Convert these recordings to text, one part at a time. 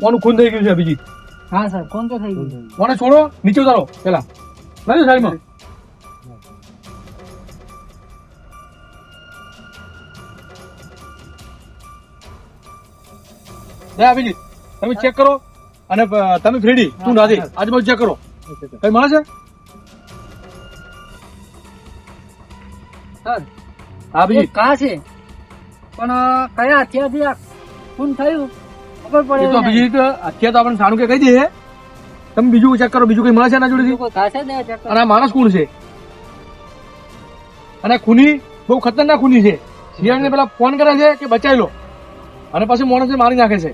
કોનું ખૂન થઈ ગયું છે અભિજીત હા સર કોણ તો થઈ ગયું કોને છોડો નીચે ઉતારો પેલા લાજો સાઈડમાં. હે અભિજીત તમે ચેક કરો. અને તમે ફ્રીડી તું રાજી આજુબાજુ ચેક કરો. કઈ મળે છે? સર હા અભિજીત કા છે? પણ કયા હથિયારથી ખૂન થયું? ખબર પડે તો બીજી અભિજીત અત્યારે તો આપણે સારું કે કહી દઈએ. તમે બીજું ચેક કરો બીજું કઈ મળે છે એના જોડેથી? છે ને check અને આ માણસ કોણ છે. અને ખૂની બહુ ખતરનાક ખૂની છે. શિયાળને પેલા ફોન કરે છે કે બચાવી લો. અને પછી માણસને મારી નાખે છે.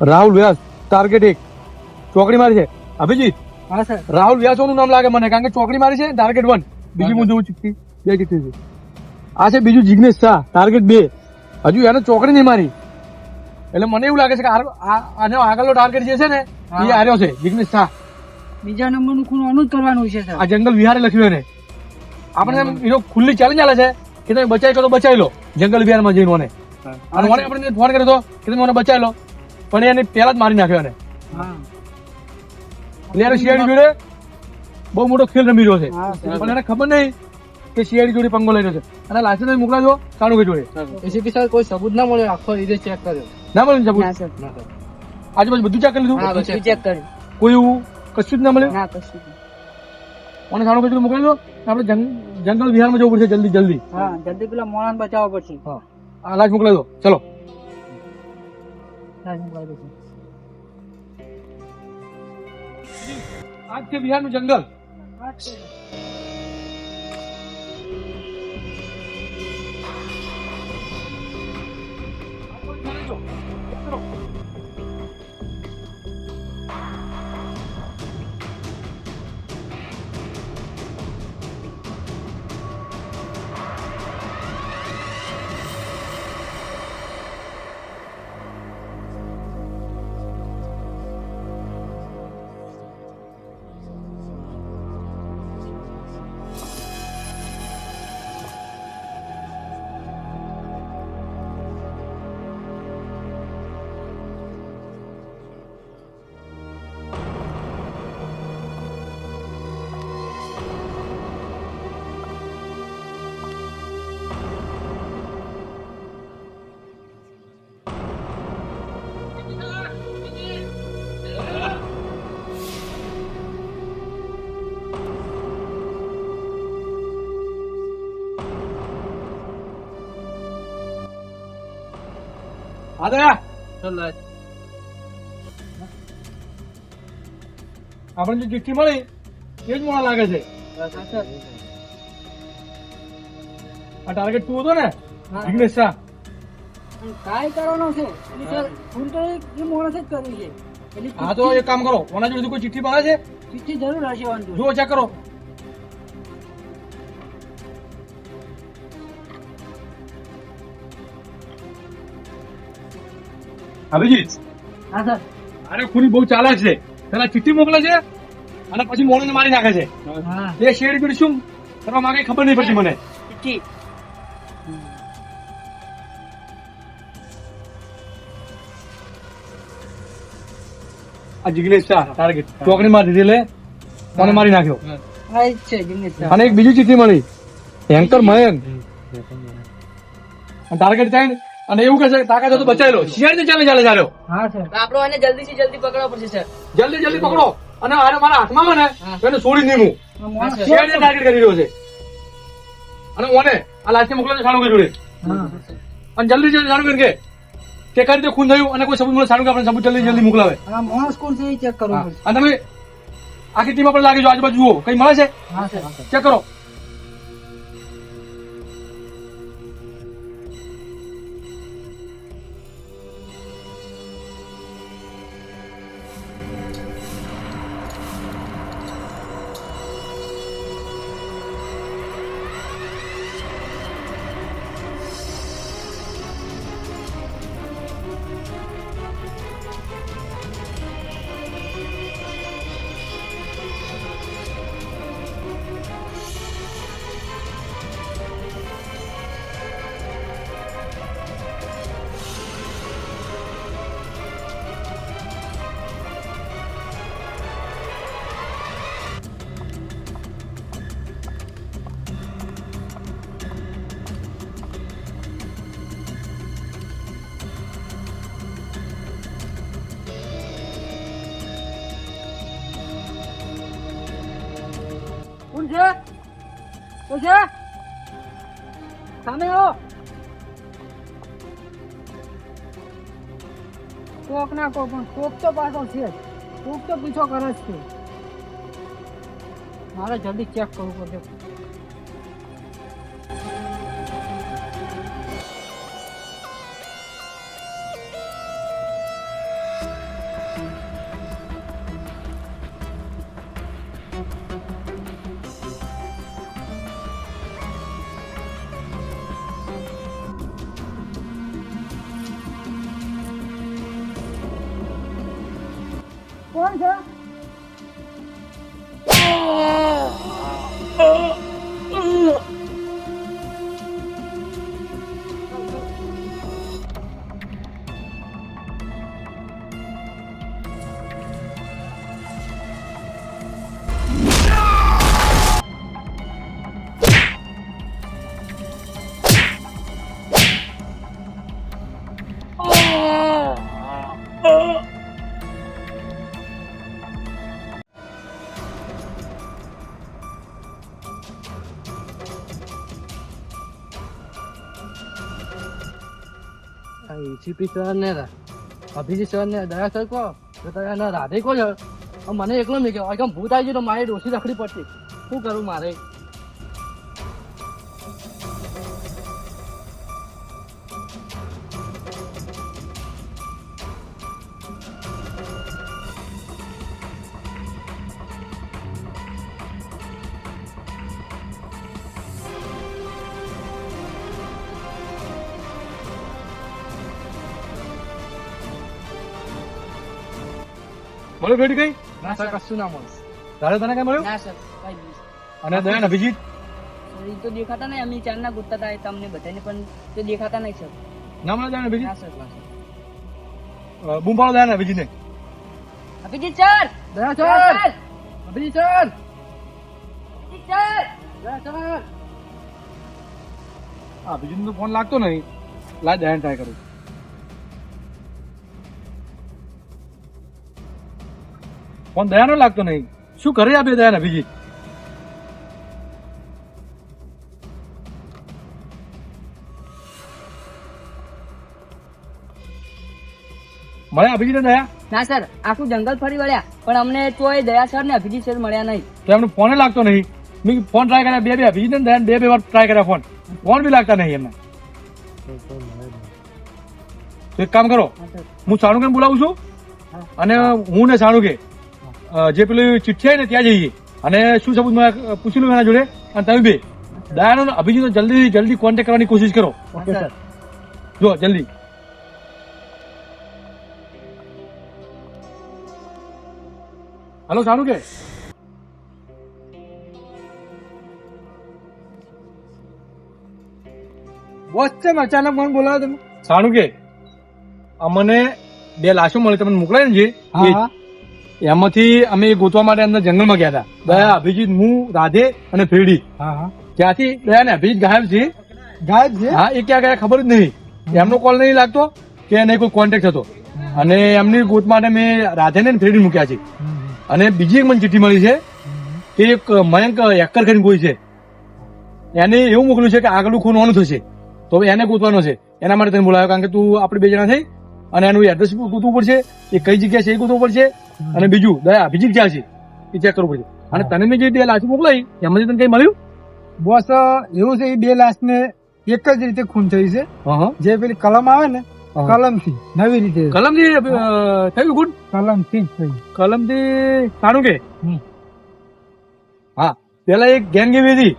રાહુલ વ્યાસ ટાર્ગેટ એક. ચોકડી મારી છે. અભિજીત હા સર રાહુલ વ્યાસોનું નામ લાગે મને કારણ કે ચોકડી મારી છે ટાર્ગેટ વન બીજી હું જોઉં ચિઠ્ઠી બે ચિઠ્ઠી છે. આ છે બીજું જિગ્નેશ શાહ ટાર્ગેટ બે. હજુ એને ચોકડી નહીં મારી. એટલે મને એવું લાગે છે કે આને આગળનો ટાર્ગેટ જે છે ને એ હા. છે જિગ્નેશ શાહ. બીજા નંબરનું ખૂન આનું જ કરવાનું છે આ જંગલ વિહારે લખ્યું એને. આપણે એનો ખુલ્લી ચેલેન્જ આલે છે કે તમે બચાવી કરો તો બચાવી લો. જંગલ વિહારમાં જઈને મને. અને મને આપણે ફોન કર્યો હતો કે તમે મને બચાવી લો. પણ એને પેલા જ મારી નાખ્યો એને. હા. એટલે એને શિયાળી જોડે બહુ મોટો ખેલ રમી રહ્યો છે. પણ એને ખબર નહીં કે શિયાળી જોડે પંગો લઈ રહ્યો છે. અને લાયસન્સ મોકલાજો કાણું કે જોડે એસીપી સર કોઈ સબૂત ના મળે આખો રીતે ચેક કર્યો. ના મળે સબૂત? આજુબાજુ બધું ચેક કરી લીધું? બધું ચેક કર્યું. કોઈ એવું કશું જ ના મળ્યું? ના કશું. અને કાણું કે જોડે મોકલાજો. આપણે જંગલ વિહારમાં જવું પડશે જલ્દી જલ્દી. હા જલ્દી પેલા મોણાને બચાવવા પડશે. હા. આ લાશ ચલો આજ છે બિહારનું જંગલ. આ દયા આપણે જે ચિઠ્ઠી મળી એ જ મોડા લાગે છે. આ ટાર્ગેટ તું હતો ને. જિગ્નેશ શાહ. કાંઈ કરવાનો છે? સર તો એ એ જ કર્યું છે. હા તો એક કામ કરો ઓના જોડે કોઈ ચિઠ્ઠી મળે છે? ચિઠ્ઠી જરૂર હશે જો ચેક કરો. અભિજીત. હા સર. અરે ખૂની બહુ ચાલે છે. પેલા ચિઠ્ઠી મોકલે છે અને પછી મોણને મારી નાખે છે. એ શેડ બીડ શું કરવા માંગે ખબર નહીં પડતી મને. ચિઠ્ઠી. આ જિગ્નેશ શાહ ટાર્ગેટ ચોકડી માં દીધી લે. મને મારી નાખ્યો? અને એક બીજી ચિઠ્ઠી મળી. એન્કર મયંક. ટાર્ગેટ થાય અને એવું કહે છે કે તાકાત હોય તો બચાવી લો. શિયાળ ચાલે ચાલે ચાલ્યો. હા સર. આપણો એને જલ્દી થી જલ્દી પકડવો પડશે સર. જલ્દી જલ્દી પકડો. અને આને મારા હાથમાં મને એને છોડી નહીં હું હા, શિયાળને ટાર્ગેટ કરી રહ્યો છે. અને ઓને આ લાસ્ટે મોકલો છે સાણુ જોડે. હા. અને જલ્દી જલ્દી સાણુ કે. કે કઈ રીતે ખૂન થયું અને કોઈ સબૂત મળે સાણુ આપણે સબૂત જલ્દી જલ્દી મોકલાવે. આ માણસ કોણ છે એ ચેક કરો અને તમે આખી ટીમ આપણે લાગી જો આજુબાજુ જુઓ. કઈ મળે છે? હા સર. ચેક કરો. તો છે? સામે કોક ના કોક, પણ કોક તો પાછો છે. કોક તો પીછો કરે જ છે. મારે જલ્દી ચેક કરવું પડશે. એસીપી સર ને અભિજીત સર ને દયા સર કહો, તો તમે એને રાધે કહો છો. મને એકલો નહીં કહેવાય કેમ ભૂત આવી ગયું તો મારી ડોસી રખડી પડતી. શું કરું મારે? મળ્યું ભેટ કઈ? ના સર. કશું ના મળ્યું. તારે તને કઈ મળ્યું? ના સર. કઈ અને દયા અભિજીત? એ તો દેખાતા નહીં. અમે ચારના ગોતતા હતા તમને બધાને પણ તે દેખાતા નહીં સર. ના મળે દયા ને અભિજીત ના સર. ના બૂમ પાડો દયા ને અભિજીત ને Abhijeet sir! Daya sir! Abhijeet sir! Abhijeet sir! Daya sir! હા અભિજીત નો ફોન લાગતો નહીં. લાજ દયા ટ્રાય કરું. ફોન દયાનો લાગતો નહીં. શું કરે આ બે દયા ને ભીજી મળ્યા અભિજીત ને દયા? ના સર આખું જંગલ ફરી વળ્યા પણ અમને તોય દયા સર ને અભિજીત સર મળ્યા નહીં. તો એમનો ફોન લાગતો નહીં. મેં ફોન ટ્રાય કર્યા બે બે અભિજીત ને દયા બે બે વાર ટ્રાય કર્યા ફોન ફોન બી લાગતા નહીં એમને. તો એક કામ કરો હા સાણુકે બોલાવું છું? અને હું ને સાણુકે જે પેલું ચિઠ્ઠી આવી ને ત્યાં જઈએ. અને શું સબૂત મને પૂછી લઉં એના જોડે. અને તમે બે. દયાનો ને અભિજીત જલ્દી જલ્દી કોન્ટેક્ટ કરવાની કોશિશ કરો. Okay sir. જો જલ્દી. હલો સાણુકે બોસ છે અચાનક મને બોલાવો તમે. સાણુકે અમને બે લાશો મળી તમને મોકલાય ને જ. એમાંથી અમે ગોતવા માટે અંદર જંગલમાં ગયા હતા. દયા અભિજીત હું રાધે અને હા ત્યાંથી દયા ને અભિજીત ગાયબ છે. ગાયબ છે? હા એ ક્યાં ગયા ખબર જ નહીં. એમનો કોલ નહીં લાગતો કે નહીં કોઈ કોન્ટેક્ટ હતો. અને એમની ગોત માટે મેં રાધેને ને ફેરડી મૂક્યા છે. અને બીજી એક મને ચિઠ્ઠી મળી છે કે એક મયંક હેકર કરીને કોઈ છે. એને એવું મોકલ્યું છે કે આગલું ખૂન ઓનું થશે. તો એને ગોતવાનો છે. એના માટે તને બોલાવ્યો કારણ કે તું આપણે બે જણા થઈ. અને એનું એડ્રેસ ગોતવું પડશે. એ કઈ જગ્યા છે એ ગોતવું પડશે. અને બીજું દયા અભિજીત ક્યાં છે એ ચેક કરવું પડશે. અને તને મેં જે બે લાશ મોકલાઈ એમાંથી તને કઈ મળ્યું? બોસ એવું છે એ બે લાશ ને એક જ રીતે ખૂન થઈ છે. જે પેલી કલમ આવે ને કલમથી નવી રીતે. કલમથી થયું ગુડ કલમથી થયું. કલમથી સારું કે? હા. પેલા એક ગેંગ એવી હતી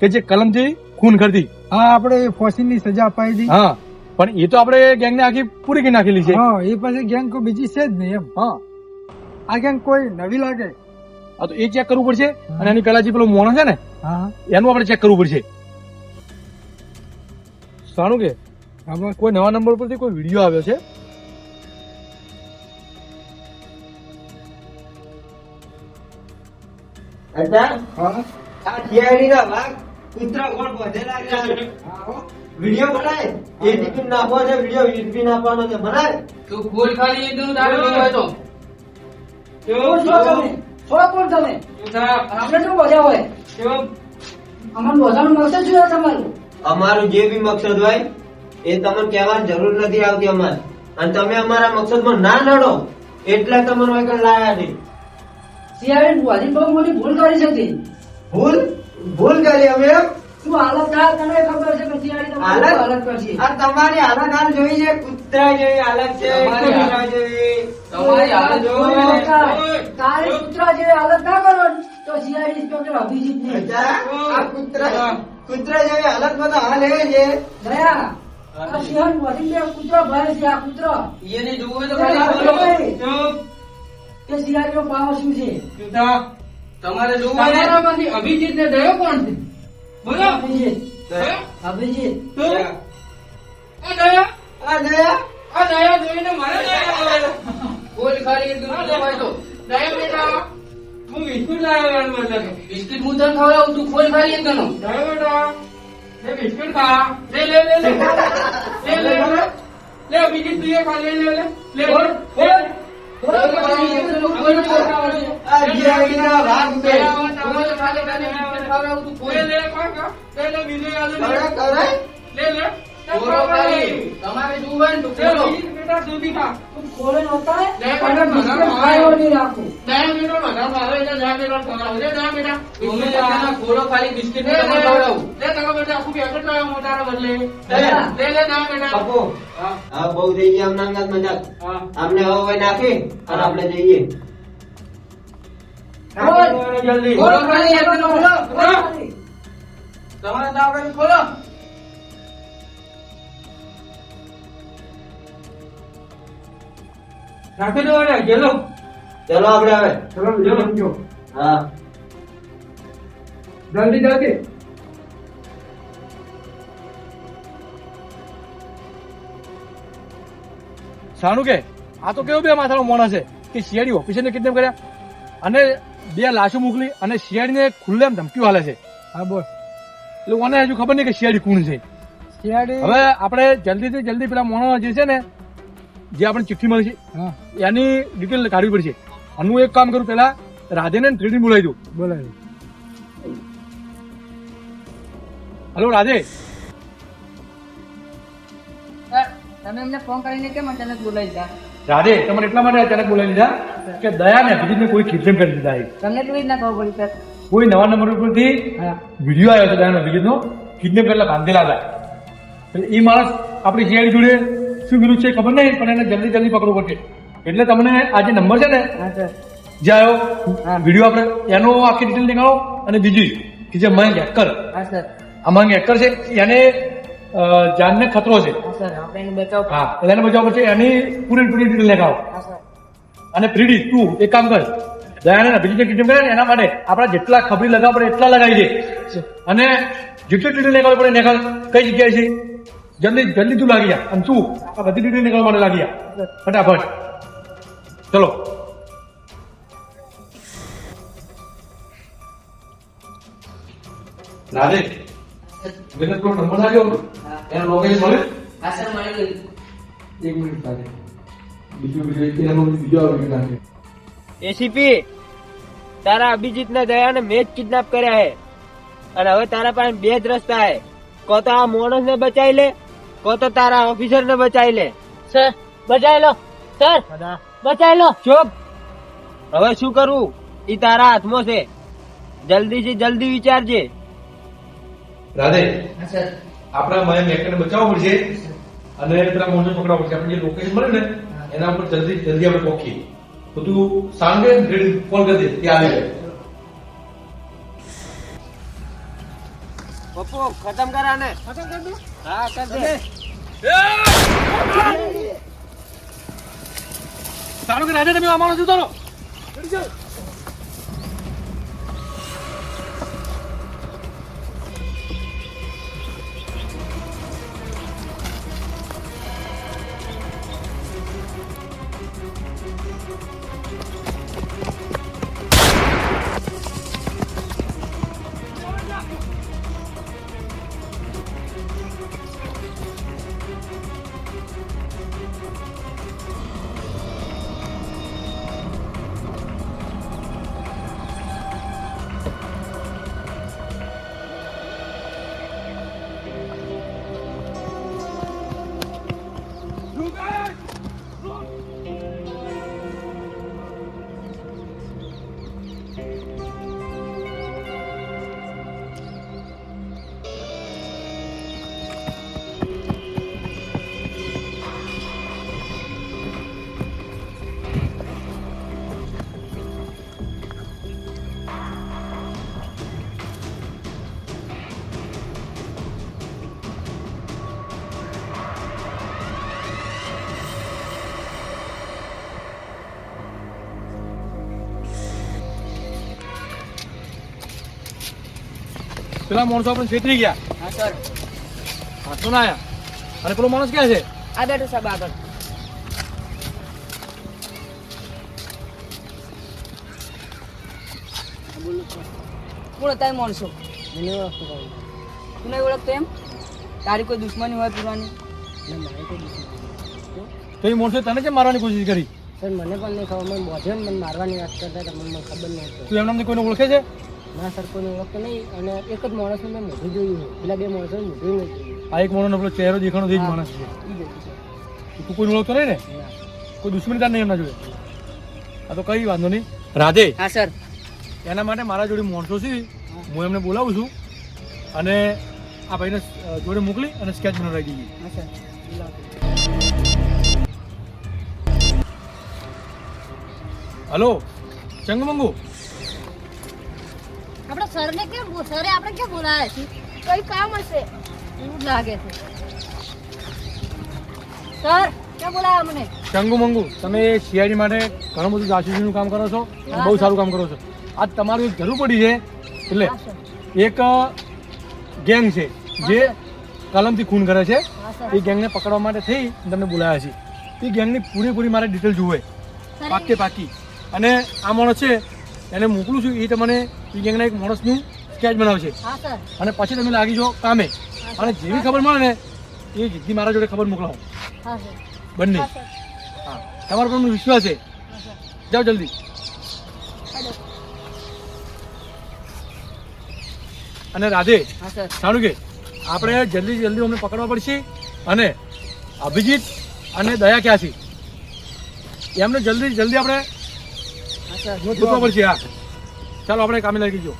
કે જે કલમથી ખૂન કરતી. હા આપણે ફોસી ની સજા અપાઈ હતી. હા. પણ એ તો આપણે ગેંગ ને આખી પૂરી કરી નાખેલી છે. હા એ પછી ગેંગ કોઈ બીજી છે જ નહીં એમ. હા. આ ગેંગ કોઈ નવી લાગે? આ તો એ ચેક કરવું પડશે. અને એની પેલા જે પેલો મોણો છે ને એનું આપણે ચેક કરવું પડશે. સારું કે? આમાં કોઈ નવા નંબર પરથી કોઈ વીડિયો આવ્યો છે? આ થિયારી ના વાઘ કૂતરા કોણ બધેલા છે વિડિયો બનાય? નાખવો છે વિડિયો એડીપી નાખવાનો છે. બનાય? તું ખોલ ખાલી એ તારે નહીં હોય તો. છો તમે. છો કોણ તમે. અમને શું બોલ્યા હોય? અમારું બધાનું મકસદ શું તમારું. અમારું જે બી મકસદ હોય એ તમને કહેવાની જરૂર નથી આવતી અમારે. અને તમે અમારા મકસદમાં ના નડો એટલે તમને હોય કણ લાયા નહીં શિયાળી બહુ મોટી ભૂલ કરી શકી ભૂલ? ભૂલ કરી અમે? તમારી હાલત હાલ જોઈ છે? કૂતરા જેવી હાલત છે તારે કૂતરા જેવી હાલત ના કરો તો જીઆઈડી ઇન્સ્પેક્ટર અભિજીત ને. આ કૂતરા જેવી હાલતમાં તો હાલ એવી છે. દયા તમારે જોવું અભિજીત ને. દયો કોણ છે બોલો. અભિજીત. અભિજીત. તું બિસ્કિટ લાવ્યો યાર મતલબ બિસ્કિટ તું ખોલ ખાલી એક ગણો. દયા બેટા લે બિસ્કિટ ખા. લે લે લે લે. લે લે લે. અભિજીત તું એ ખા. લે લે લે. લે બોલ. બોલ. લે લે. ચોરો તમારે જુવાન થઈ ગયા અમને હવે નાખી અને આપણે જઈએ. તમારે તો આપણે ખોલો. નાખી દો અરે ગેલો ચલો આપણે હવે. હા. જલ્દી જલ્દી. સારું કે આ તો કેવું બે માથાનો માણસ છે કે શિયાળી ઓફિસરને કિડનેપ કર્યા? અને બે લાશો મોકલી અને શિયાળીને ખુલ્લેમ ધમકીઓ હાલે છે. હા બોસ એટલે મને હજુ ખબર નહીં કે શિયાળી કોણ છે. શિયાળી હવે આપણે જલ્દીથી જલ્દી પેલા મોણો જે છે ને જે આપણે ચિઠ્ઠી મળી છે એની ડિટેલ કાઢવી પડશે. અને હું એક કામ કરું પેલા રાધેને થ્રીડી બોલાવી દઉં. બોલાવી હલો રાધે. તમે એમને ફોન કરીને કેમ અચાનક બોલાવી દીધા? રાધે તમારે એટલા માટે અચાનક બોલાવી દીધા કે દયા ને અભિજીતને કોઈ કિડનેપ કરી દીધા છે. તમને કેવી રીતના ખબર પડી સર? કોઈ નવા નંબર ઉપરથી વીડિયો આવ્યો હતો દયાનો અભિજીતનો કિડનેપ કરેલા બાંધેલા હતા. એટલે એ માણસ આપણી સીઆઈડી જોડે શું વિરુદ્ધ છે ખબર નહીં પણ એને જલ્દી જલ્દી પકડવું પડશે. એટલે તમને આ જે નંબર છે ને જે આવ્યો વીડિયો આપણે એનો આખી ડિટેલ નીકાળો અને બીજી કે જે મયંક હેકર અમંગ હેકર છે એને જાનને ખતરો છે. હા એને બચાવ એટલે એને બચાવવા પડશે એની પૂરેપૂરી ડિટેલ નીકાળો અને થ્રીડી તું એક કામ કર. દયાને અભિજીત કિડનેપ કરે ને એના માટે આપણા જેટલા ખબરી લગાવ પડે એટલા લગાવી દે. અને જેટલી ડિટેલ નીકળવી પડે નીકળ કઈ જગ્યાએ છે? જલ્દી જલ્દી તું લાગી જા. અને શું આ બધી ડિટેલ નીકળવા માટે લાગી જા. ફટાફટ. ચલો. રાધે વિનોદ કોઈ નંબર લાગ્યો એનો લોકેશન મળે હા સર મળી ગયું. એક મિનિટ રાધે બીજું બીજું એનો બીજો આવી ગયો એસીપી તારા અભિજીત ને દયા ને મેં જ કિડનેપ કર્યા હે. અને હવે તારા પાસે બે જ રસ્તા હે. કો તો આ મોણસ ને બચાવી લે. કો તો તારા ઓફિસર ને બચાવી લે. સર બચાવી લો. સર બચાવી લો. ચૂપ. હવે શું કરવું ઈ તારા હાથમાં છે. જલ્દી થી જલ્દી વિચારજે. રાધે આપણા માય મેકને બચાવવું પડશે અને પેલા મોણને પકડવા પડશે આપણે જે લોકેશન મળે ને એના ઉપર જલ્દી જલ્દી આપણે પહોંચીએ તો તું સાંજે ફોન કરી દે ત્યાં આવી જાય પપ્પુ ખતમ કરા ને હા કર દે. સારું કે રાધે તમે અમારો માણસ પેલા માણસો આપણે છેતરી ગયા. હા સર. હાથો ના આયા. અને પેલો માણસ ક્યાં છે? આ બેઠો સાહેબ આગળ. બોલો તારી માણસો. મને ઓળખતો તું નહીં ઓળખતો એમ? તારી કોઈ દુશ્મની હોય પૂરવાની? એટલે મારે કોઈ દુશ્મન તો એ માણસો તને કેમ મારવાની કોશિશ કરી? સર મને પણ નહીં ખબર. મને બોધ્યો ને મને મારવાની વાત કરતા તમને મને ખબર નહીં હતી તું એમને કોઈને ઓળખે છે? ના સર કોઈને ઓળખતો નહીં અને એક જ માણસને મેં મોઢું જોયું છે પેલા બે માણસો મોઢું નથી જોયું. આ એક માણસનો પેલો ચહેરો દેખાણો થઈ જ માણસ છે. તું કોઈ ઓળખતો નહીં ને? કોઈ દુશ્મની તાર નહીં એમના જોડે? આ તો કઈ વાંધો નહીં. રાધે. હા સર. એના માટે મારા જોડે માણસો છે. હું. એમને બોલાવું છું. અને આ ભાઈને જોડે મોકલી અને સ્કેચ બનાવી દઈએ. હા સર. હલો. ચંગમંગુ. સરને કેમ સરે આપણે કેમ બોલાયા છે કઈ કામ હશે? એવું લાગે છે. સર કેમ બોલાયા મને? ચંગુ મંગુ તમે સીઆઈડી માટે ઘણું બધું જાસૂસીનું કામ કરો છો બહુ સારું. કામ કરો છો. આજ તમારું એક જરૂર પડી છે. એટલે એક ગેંગ છે જે કલમથી ખૂન કરે છે. એ ગેંગને પકડવા માટે થઈ તમને બોલાયા છે. એ ગેંગની પૂરેપૂરી મારે ડિટેલ જુએ પાકે પાકી. અને આ માણસ છે એને મોકલું છું એ તમને ગેંગના એક માણસનું સ્કેચ બનાવશે. અને પછી તમે લાગી જાઓ કામે અને જેવી ખબર મળે ને એ જીતની મારા જોડે ખબર મોકલાવો. બંને. હા તમારો પર વિશ્વાસ છે. જાઓ જલ્દી. અને રાધે સારું. કે આપણે જલ્દી જલ્દી અમને પકડવા પડશે. અને અભિજીત અને દયા ક્યાં છે? એમને જલ્દી જલ્દી આપણે હા પડશે હા. ચાલો આપણે કામે લાગી ગયો.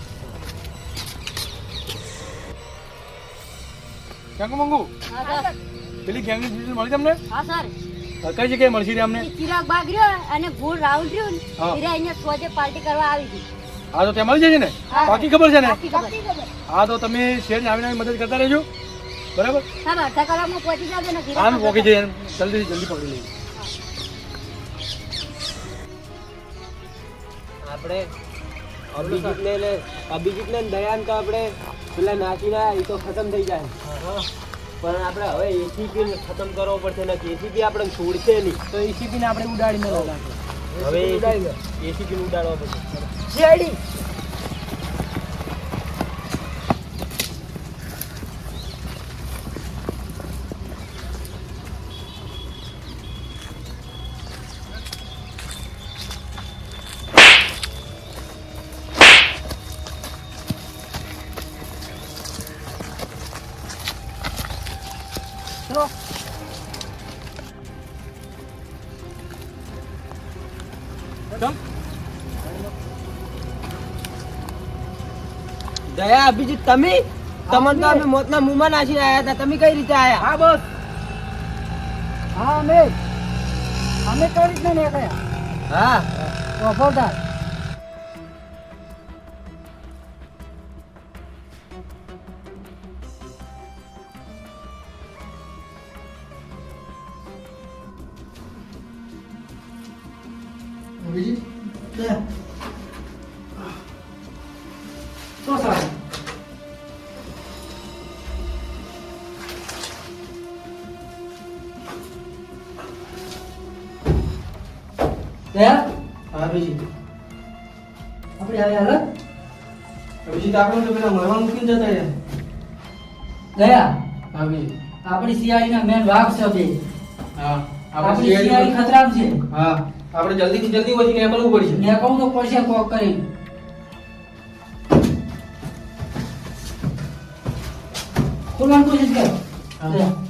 ક્યાં મંગુ? પેલી ગેંગની ડિટેલ મળી તમને? હા સર. કઈ જગ્યાએ મળશે અમને? ચિરાગ બાગ રહ્યો અને ભૂલ રાહુલ રહ્યો ને. એ અહીંયા સોજે પાર્ટી કરવા આવી હતી. હા તો ત્યાં મળી જશે ને. બાકી ખબર છે ને? હા તો તમે શેર આવીને મદદ કરતા રહેજો. બરાબર? હા અડધા કલાકમાં પહોંચી જાજો ને હા પહોંચી જઈએ જલ્દી જલ્દી પકડી લઈએ. આપણે અભિજીતને ને અભિજીતને દયાન તો આપણે પેલા નાચીના એ તો ખતમ થઈ જાય. પણ આપણે હવે એસીપી ને ખતમ કરવો પડશે ને એસીપી આપણે છોડશે નહીં. તો એસીપી ને આપણે ઉડાડીને હવે એસીપી ઉડાડવા પડશે. દયા અભિજીત તમે? તમને તો અમે મોતના મુંહમાં નાખીને આયા હતા. તમે કઈ રીતે આયા? હા બોસ. હા અમે. અમે કઈ ને નીકળ્યા? હા. વફાદાર શું અભિજીત આપણે તો પેલા મરવા મૂકીને જતા રહ્યા? દયા હા અભિજીત આપણી સીઆઈ મેન ભાગ છે બે હા આપણી સીઆઈ ખતરામ છે. હા આપણે જલ્દીથી જલ્દી પછી નીકળવું પડશે. કહું તો પડશે કોક કરી. ખોલવાની કોશિશ કર. હા.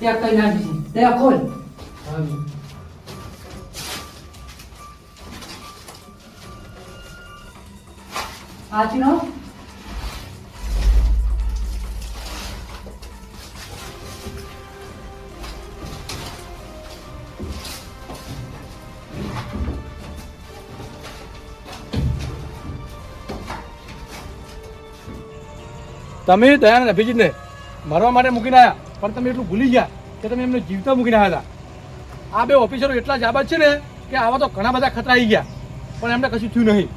ત્યાં કઈ નાખી છે ત્યાં ખોલ હા અભિજીત. આચનો તમે દયાનંદ અભિજીતને. મરવા માટે મૂકીને આવ્યા પણ તમે એટલું ભૂલી ગયા કે તમે એમને જીવતા મૂકીને આવ્યા હતા. આ બે ઓફિસરો એટલા જાબાદ છે ને કે આવા તો ઘણા બધા ખતરા આવી ગયા પણ એમને કશું થયું નહીં.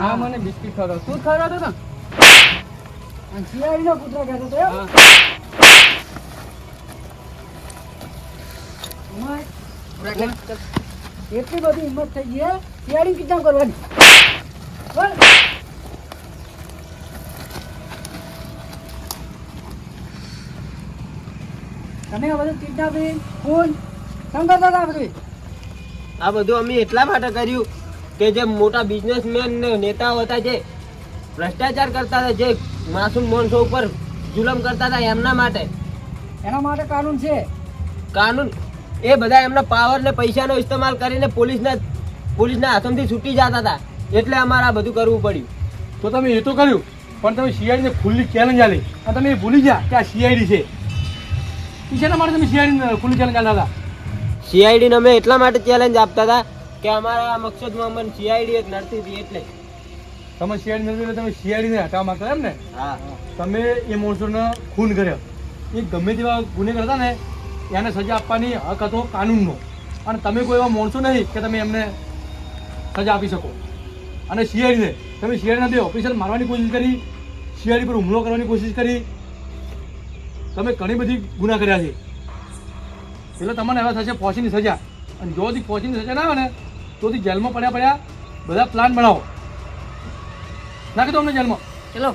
હા મને બિસ્કિટ ખવડાવ શું જ હતો ને? શિયાળીનો કૂતરો કહેતો હતો એટલી બધી હિંમત થઈ ગઈ શિયાળી કિડનેપ કરવાની. તમે આ બધું કિડનેપિંગ ખૂન કેમ કરતા હતા બધું આ બધું અમે એટલા માટે કર્યું કે જે મોટા બિઝનેસમેન ને નેતાઓ હતા જે ભ્રષ્ટાચાર કરતા હતા જે માસૂમ માણસો ઉપર જુલમ કરતા હતા એમના માટે. એના માટે કાનૂન છે? કાનૂન? એ બધા એમના પાવર ને પૈસાનો ઇસ્તેમાલ કરીને પોલીસના પોલીસના હાથમથી છૂટી જતા હતા. એટલે અમારે આ બધું કરવું પડ્યું. તો તમે એ તો કર્યું પણ તમે સીઆઈડીને ખુલ્લી ચેલેન્જ આલી અને તમે એ ભૂલી ગયા કે આ સીઆઈડી છે. શેના માટે તમે સીઆઈડી ખુલ્લી ચેલેન્જ હતા? સીઆઈડીને અમે એટલા માટે ચેલેન્જ આપતા હતા કે અમારા મકસદમાં અમને સીઆઈડી એક નડતી હતી એટલે. તમે સીઆઈડી નથી એટલે તમે સીઆઈડીને હટાવવા માંગતા એમ ને હા. તમે એ માણસોને ખૂન કર્યો. એ ગમે તેવા ગુનેગાર હતા ને એને સજા આપવાની હક હતો કાનૂનનો. અને તમે કોઈ એવા માણસો નહીં કે તમે એમને સજા આપી શકો. અને સીઆઈડીને તમે સીઆઈડીના બે ઓફિસર મારવાની કોશિશ કરી સીઆઈડી પર હુમલો કરવાની કોશિશ કરી તમે ઘણી બધી ગુના કર્યા છે. એટલે તમને હવે થશે ફોસીની સજા. અને જોથી ફોસીની સજા ના આવે ને તોથી જેલમાં પડ્યા પડ્યા બધા પ્લાન બનાવો. નાખી દો અમને જેલમાં. ચલો.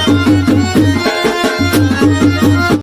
Thank you.